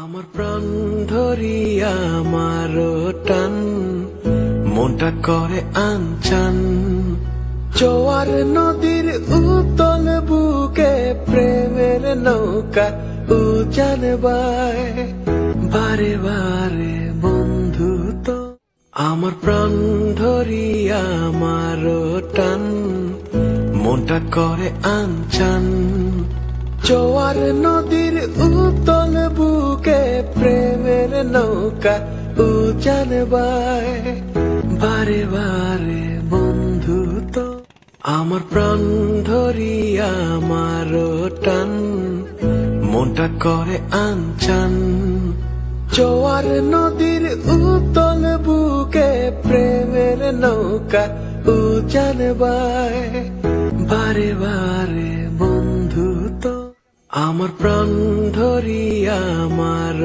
আমার প্রাণ ধরিয়া আমার টান, মনটা করে আনচান। জোয়ার নদীর উতল বুকে প্রেমের নৌকা উজান বায়। বারে বারে বন্ধু তো, আমার প্রাণ ধরিয়া আমার টান, মনটা করে আনচান। জোয়ার বুকে প্রেমের নৌকা উজান বায় বারে বারে বন্ধু তো আমার প্রাণ ধরিয়া আমার টান মনটা করে আনচান জোয়ার নদীর উতল বুকে প্রেমের নৌকা উজান বায় বারে বারে আমার প্রাণ ধরিয়া আমার